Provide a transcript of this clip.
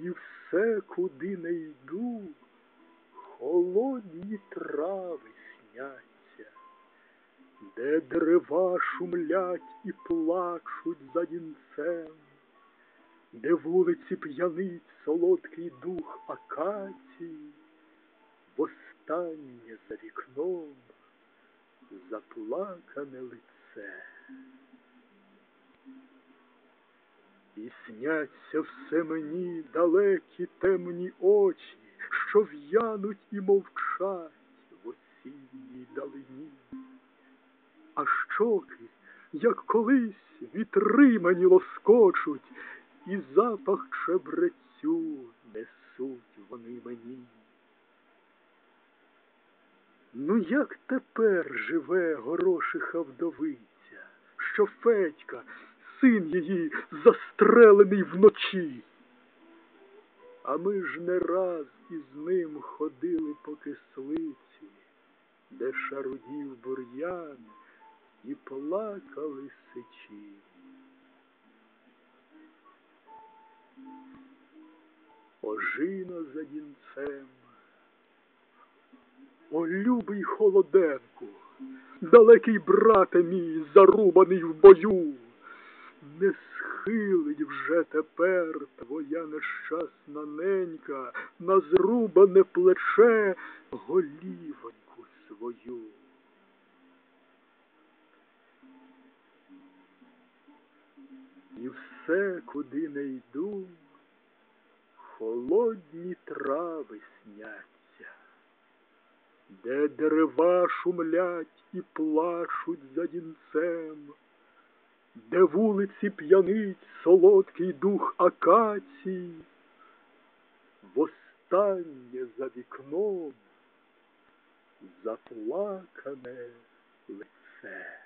І все, куди не йду, холодні трави сняться, де дерева шумлять і плачуть за дінцем, де вулиці п'янить солодкий дух акації, востаннє за вікном заплакане лице. І сняться все мені далекі темні очі, що в'януть і мовчать в осінній далині. А щоки, як колись, вітри мені лоскочуть, і запах чебрецю несуть вони мені. Ну, як тепер живе горошиха вдовиця, що Федька, син її, застрелений вночі? А ми ж не раз із ним ходили по кислиці, де шарудів бур'ян і плакали сичі. Ожина за дінцем. О, любий холоденку, далекий брате мій, зарубаний в бою, не схилить вже тепер твоя нещасна ненька на зрубане плече голівоньку свою. І все, куди не йду, холодні трави сняться де дерева шумлять і плачуть за дінцем, вулиці п'янить солодкий дух акації, востаннє за вікном заплакане лице.